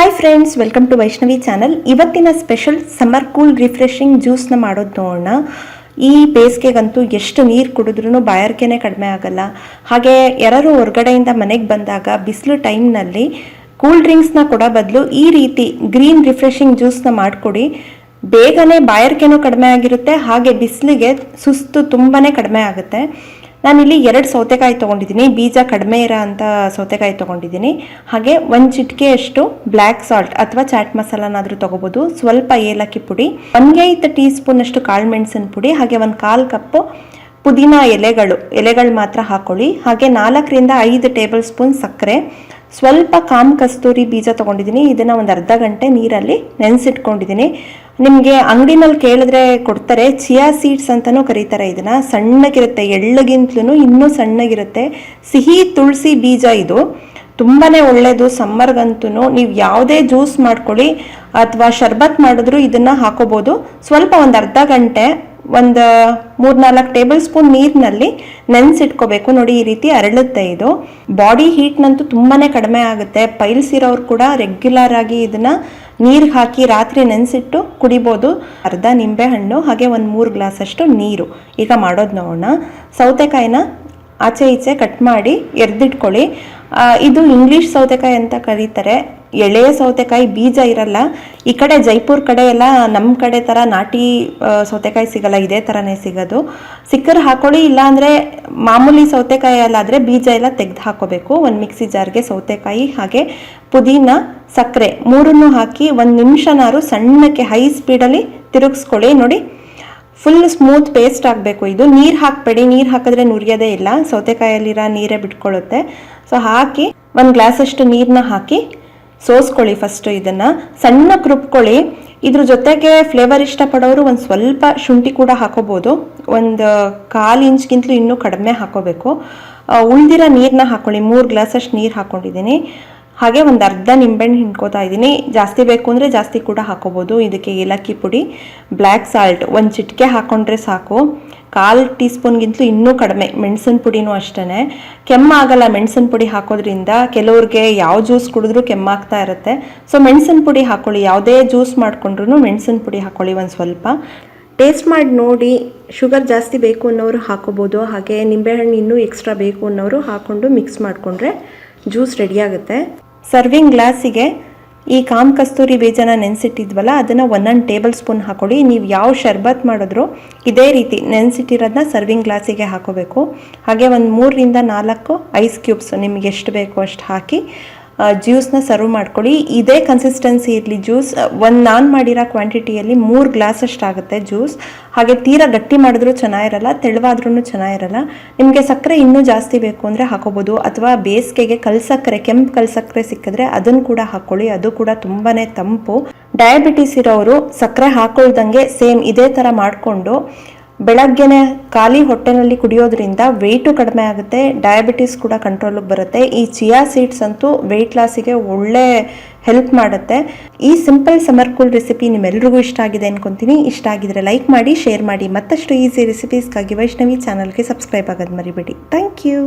Hi friends welcome to Vaishnavi channel ಇವತ್ತಿನ special summer cool refreshing ಜ್ಯೂಸ್ನ ಮಾಡೋದು ನೋಡೋಣ. ಈ ಬೇಸಿಗೆಗಂತೂ ಎಷ್ಟು ನೀರು ಕುಡಿದ್ರೂ ಬಾಯಾರಿಕೆನೇ ಕಡಿಮೆ ಆಗಲ್ಲ. ಹಾಗೆ ಯಾರು ಹೊರಗಡೆಯಿಂದ ಮನೆಗೆ ಬಂದಾಗ ಬಿಸಿಲು ಟೈಮ್ನಲ್ಲಿ ಕೂಲ್ ಡ್ರಿಂಕ್ಸ್ನ ಕೊಡೋ ಬದಲು ಈ ರೀತಿ ಗ್ರೀನ್ ರಿಫ್ರೆಶಿಂಗ್ ಜ್ಯೂಸ್ನ ಮಾಡಿಕೊಡಿ. ಬೇಗನೆ ಬಾಯಾರಿಕೆನೂ ಕಡಿಮೆ ಆಗಿರುತ್ತೆ, ಹಾಗೆ ಬಿಸಿಲಿಗೆ ಸುಸ್ತು ತುಂಬಾ ಕಡಿಮೆ ಆಗುತ್ತೆ. ನಾನಿಲ್ಲಿ ಎರಡು ಸೌತೆಕಾಯಿ ತೊಗೊಂಡಿದ್ದೀನಿ. ಬೀಜ ಕಡಿಮೆ ಇರೋ ಅಂಥ ಸೌತೆಕಾಯಿ ತೊಗೊಂಡಿದ್ದೀನಿ. ಹಾಗೆ ಒಂದು ಚಿಟಿಕೆಯಷ್ಟು ಬ್ಲ್ಯಾಕ್ ಸಾಲ್ಟ್ ಅಥವಾ ಚಾಟ್ ಮಸಾಲನಾದರೂ ತೊಗೋಬೋದು. ಸ್ವಲ್ಪ ಏಲಕ್ಕಿ ಪುಡಿ ಒಂದೈದು ಟೀ ಸ್ಪೂನಷ್ಟು ಕಾಳು ಮೆಣಸಿನ ಪುಡಿ, ಹಾಗೆ ಒಂದು ಕಾಲು ಕಪ್ಪು ಪುದೀನ ಎಲೆಗಳು. ಎಲೆಗಳು ಮಾತ್ರ ಹಾಕೊಳ್ಳಿ. ಹಾಗೆ ನಾಲ್ಕರಿಂದ ಐದು ಟೇಬಲ್ ಸ್ಪೂನ್ ಸಕ್ಕರೆ. ಸ್ವಲ್ಪ ಕಾಮ್ ಕಸ್ತೂರಿ ಬೀಜ ತೊಗೊಂಡಿದ್ದೀನಿ. ಇದನ್ನು ಒಂದು ಅರ್ಧ ಗಂಟೆ ನೀರಲ್ಲಿ ನೆನೆಸಿಟ್ಕೊಂಡಿದ್ದೀನಿ. ನಿಮಗೆ ಅಂಗಡಿನಲ್ಲಿ ಕೇಳಿದ್ರೆ ಕೊಡ್ತಾರೆ. ಚಿಯಾ ಸೀಡ್ಸ್ ಅಂತಲೂ ಕರೀತಾರೆ ಇದನ್ನು. ಸಣ್ಣಗಿರುತ್ತೆ ಎಳ್ಳಗಿಂತಲೂ ಇನ್ನೂ ಸಣ್ಣಗಿರುತ್ತೆ. ಸಿಹಿ ತುಳಸಿ ಬೀಜ ಇದು. ತುಂಬಾ ಒಳ್ಳೆಯದು ಸಮ್ಮರ್ಗಂತೂ ನೀವು ಯಾವುದೇ ಜ್ಯೂಸ್ ಮಾಡ್ಕೊಳ್ಳಿ ಅಥವಾ ಶರ್ಬತ್ ಮಾಡಿದ್ರು ಇದನ್ನು ಹಾಕೋಬೋದು. ಸ್ವಲ್ಪ ಒಂದು ಅರ್ಧ ಗಂಟೆ, ಒಂದು ಮೂರ್ನಾಲ್ಕು ಟೇಬಲ್ ಸ್ಪೂನ್ ನೀರಿನಲ್ಲಿ ನೆನೆಸಿಟ್ಕೋಬೇಕು. ನೋಡಿ ಈ ರೀತಿ ಅರಳುತ್ತೆ ಇದು. ಬಾಡಿ ಹೀಟ್ನಂತೂ ತುಂಬಾ ಕಡಿಮೆ ಆಗುತ್ತೆ. ಪೈಲ್ಸ್ ಇರೋರು ಕೂಡ ರೆಗ್ಯುಲರ್ ಆಗಿ ಇದನ್ನ ನೀರಿಗೆ ಹಾಕಿ ರಾತ್ರಿ ನೆನೆಸಿಟ್ಟು ಕುಡಿಬೋದು. ಅರ್ಧ ನಿಂಬೆಹಣ್ಣು, ಹಾಗೆ ಒಂದು ಮೂರು ಗ್ಲಾಸಷ್ಟು ನೀರು. ಈಗ ಮಾಡೋದು ನೋಡೋಣ. ಸೌತೆಕಾಯಿನ ಆಚೆ ಈಚೆ ಕಟ್ ಮಾಡಿ ಎರ್ದಿಟ್ಕೊಳ್ಳಿ. ಇದು ಇಂಗ್ಲಿಷ್ ಸೌತೆಕಾಯಿ ಅಂತ ಕರೀತಾರೆ. ಎಳೆಯ ಸೌತೆಕಾಯಿ ಬೀಜ ಇರಲ್ಲ. ಈ ಕಡೆ ಜೈಪುರ್ ಕಡೆ ಎಲ್ಲ ನಮ್ಮ ಕಡೆ ಥರ ನಾಟಿ ಸೌತೆಕಾಯಿ ಸಿಗಲ್ಲ, ಇದೇ ಥರನೇ ಸಿಗೋದು. ಸಿಕ್ಕರೆ ಹಾಕೊಳ್ಳಿ, ಇಲ್ಲಾಂದರೆ ಮಾಮೂಲಿ ಸೌತೆಕಾಯಿ ಅಲ್ಲಾದರೆ ಬೀಜ ಎಲ್ಲ ತೆಗೆದು ಹಾಕೋಬೇಕು ಒಂದು ಮಿಕ್ಸಿ ಜಾರ್ಗೆ ಸೌತೆಕಾಯಿ ಹಾಗೆ ಪುದೀನ, ಸಕ್ಕರೆ ಮೂರನ್ನು ಹಾಕಿ ಒಂದು ನಿಮಿಷನಾರು ಸಣ್ಣಕ್ಕೆ ಹೈ ಸ್ಪೀಡಲ್ಲಿ ತಿರುಗಿಸ್ಕೊಳ್ಳಿ. ನೋಡಿ ಫುಲ್ ಸ್ಮೂತ್ ಪೇಸ್ಟ್ ಆಗಬೇಕು ಇದು. ನೀರು ಹಾಕಬೇಡಿ. ನೀರು ಹಾಕಿದ್ರೆ ನುರಿಯೋದೇ ಇಲ್ಲ. ಸೌತೆಕಾಯಲ್ಲಿರೋ ನೀರೇ ಬಿಟ್ಕೊಳ್ಳುತ್ತೆ. ಸೊ ಹಾಕಿ ಒಂದು ಗ್ಲಾಸಷ್ಟು ನೀರನ್ನ ಹಾಕಿ ಸೋಸ್ಕೊಳ್ಳಿ ಫಸ್ಟು ಇದನ್ನು. ಸಣ್ಣ ಕೃಪ್ಕೊಳ್ಳಿ. ಇದ್ರ ಜೊತೆಗೆ ಫ್ಲೇವರ್ ಇಷ್ಟಪಡೋರು ಒಂದು ಸ್ವಲ್ಪ ಶುಂಠಿ ಕೂಡ ಹಾಕೋಬೋದು. ಒಂದು ಕಾಲು ಇಂಚ್ಗಿಂತಲೂ ಇನ್ನೂ ಕಡಿಮೆ ಹಾಕೋಬೇಕು. ಉಳಿದಿರೋ ನೀರನ್ನ ಹಾಕ್ಕೊಳ್ಳಿ ಮೂರು ಗ್ಲಾಸಷ್ಟು ನೀರು ಹಾಕ್ಕೊಂಡಿದ್ದೀನಿ ಹಾಗೆ ಒಂದು ಅರ್ಧ ನಿಂಬೆಹಣ್ಣು ಹಿಂಡ್ಕೋತಾ ಇದ್ದೀನಿ. ಜಾಸ್ತಿ ಬೇಕು ಅಂದರೆ ಜಾಸ್ತಿ ಕೂಡ ಹಾಕೋಬೋದು. ಇದಕ್ಕೆ ಏಲಕ್ಕಿ ಪುಡಿ, ಬ್ಲ್ಯಾಕ್ ಸಾಲ್ಟ್, ಒಂದು ಚಿಟಿಕೆ ಹಾಕ್ಕೊಂಡ್ರೆ ಸಾಕು. ಕಾಲು ಟೀ ಸ್ಪೂನ್ಗಿಂತಲೂ ಇನ್ನೂ ಕಡಿಮೆ. ಮೆಣಸಿನ ಪುಡಿನೂ ಅಷ್ಟೇ ಕೆಮ್ಮಾಗಲ್ಲ ಮೆಣಸಿನ ಪುಡಿ ಹಾಕೋದ್ರಿಂದ ಕೆಲವ್ರಿಗೆ ಯಾವ ಜ್ಯೂಸ್ ಕುಡಿದ್ರೂ ಕೆಮ್ಮಾಗ್ತಾ ಇರುತ್ತೆ. ಸೊ ಮೆಣಸಿನ ಪುಡಿ ಹಾಕ್ಕೊಳ್ಳಿ ಯಾವುದೇ ಜ್ಯೂಸ್ ಮಾಡಿಕೊಂಡ್ರೂ ಮೆಣಸಿನ ಪುಡಿ ಹಾಕ್ಕೊಳ್ಳಿ ಒಂದು ಸ್ವಲ್ಪ. ಟೇಸ್ಟ್ ಮಾಡಿ ನೋಡಿ. ಶುಗರ್ ಜಾಸ್ತಿ ಬೇಕು ಅನ್ನೋರು ಹಾಕೋಬೋದು. ಹಾಗೆ ನಿಂಬೆಹಣ್ಣು ಇನ್ನೂ ಎಕ್ಸ್ಟ್ರಾ ಬೇಕು ಅನ್ನೋರು ಹಾಕ್ಕೊಂಡು ಮಿಕ್ಸ್ ಮಾಡಿಕೊಂಡ್ರೆ ಜ್ಯೂಸ್ ರೆಡಿಯಾಗುತ್ತೆ ಸರ್ವಿಂಗ್ ಗ್ಲಾಸಿಗೆ ಈ ಕಾಮ್ ಕಸ್ತೂರಿ ಬೀಜನ ನೆನೆಸಿಟ್ಟಿದ್ವಲ್ಲ, ಅದನ್ನು ಒಂದೊಂದು ಟೇಬಲ್ ಸ್ಪೂನ್ ಹಾಕೊಳ್ಳಿ. ನೀವು ಯಾವ ಶರ್ಬತ್ ಮಾಡಿದ್ರು ಇದೇ ರೀತಿ ನೆನೆಸಿಟ್ಟಿರೋದನ್ನ ಸರ್ವಿಂಗ್ ಗ್ಲಾಸಿಗೆ ಹಾಕೋಬೇಕು. ಹಾಗೆ ಒಂದು ಮೂರರಿಂದ ನಾಲ್ಕು ಐಸ್ ಕ್ಯೂಬ್ಸ್ ನಿಮಗೆ ಎಷ್ಟು ಬೇಕು ಅಷ್ಟು ಹಾಕಿ ಜ್ಯೂಸ್ನ ಸರ್ವ್ ಮಾಡ್ಕೊಳ್ಳಿ. ಇದೇ ಕನ್ಸಿಸ್ಟೆನ್ಸಿ ಇರಲಿ ಜ್ಯೂಸ್ ಒಂದು ನಾನು ಮಾಡಿರೋ ಕ್ವಾಂಟಿಟಿಯಲ್ಲಿ ಮೂರು ಗ್ಲಾಸ್ ಅಷ್ಟಾಗುತ್ತೆ ಜ್ಯೂಸ್ ಹಾಗೆ ತೀರಾ ಗಟ್ಟಿ ಮಾಡಿದ್ರೂ ಚೆನ್ನಾಗಿರಲ್ಲ ತೆಳುವಾದ್ರೂ ಚೆನ್ನಾಗಿರಲ್ಲ. ನಿಮಗೆ ಸಕ್ಕರೆ ಇನ್ನೂ ಜಾಸ್ತಿ ಬೇಕು ಅಂದರೆ ಹಾಕೋಬೋದು. ಅಥವಾ ಬೇಸಿಗೆಗೆ ಕಲ್ಸಕ್ಕರೆ ಕೆಂಪು ಕಲ್ಸಕ್ಕರೆ ಸಿಕ್ಕಿದ್ರೆ ಅದನ್ನು ಕೂಡ ಹಾಕೊಳ್ಳಿ. ಅದು ಕೂಡ ತುಂಬಾ ತಂಪು. ಡಯಾಬಿಟಿಸ್ ಇರೋರು ಸಕ್ಕರೆ ಹಾಕೊಳ್ದಂಗೆ ಸೇಮ್ ಇದೇ ಥರ ಮಾಡಿಕೊಂಡು ಬೆಳಗ್ಗೆನೆ ಖಾಲಿ ಹೊಟ್ಟೆನಲ್ಲಿ ಕುಡಿಯೋದ್ರಿಂದ ವೆಯ್ಟು ಕಡಿಮೆ ಆಗುತ್ತೆ ಡಯಾಬಿಟಿಸ್ ಕೂಡ ಕಂಟ್ರೋಲಿಗೆ ಬರುತ್ತೆ. ಈ ಚಿಯಾ ಸೀಡ್ಸ್ ಅಂತೂ ವೆಯ್ಟ್ ಲಾಸಿಗೆ ಒಳ್ಳೆ ಹೆಲ್ಪ್ ಮಾಡುತ್ತೆ. ಈ ಸಿಂಪಲ್ ಸಮರ್ ಕೂಲ್ ರೆಸಿಪಿ ನಿಮ್ಮೆಲ್ರಿಗೂ ಇಷ್ಟ ಆಗಿದೆ ಅನ್ಕೊಂತೀನಿ. ಇಷ್ಟ ಆಗಿದ್ರೆ ಲೈಕ್ ಮಾಡಿ ಶೇರ್ ಮಾಡಿ. ಮತ್ತಷ್ಟು ಈಸಿ ರೆಸಿಪೀಸ್ಗಾಗಿ ವೈಷ್ಣವಿ ಚಾನಲ್ಗೆ ಸಬ್ಸ್ಕ್ರೈಬ್ ಆಗೋದು ಮರಿಬೇಡಿ. Thank you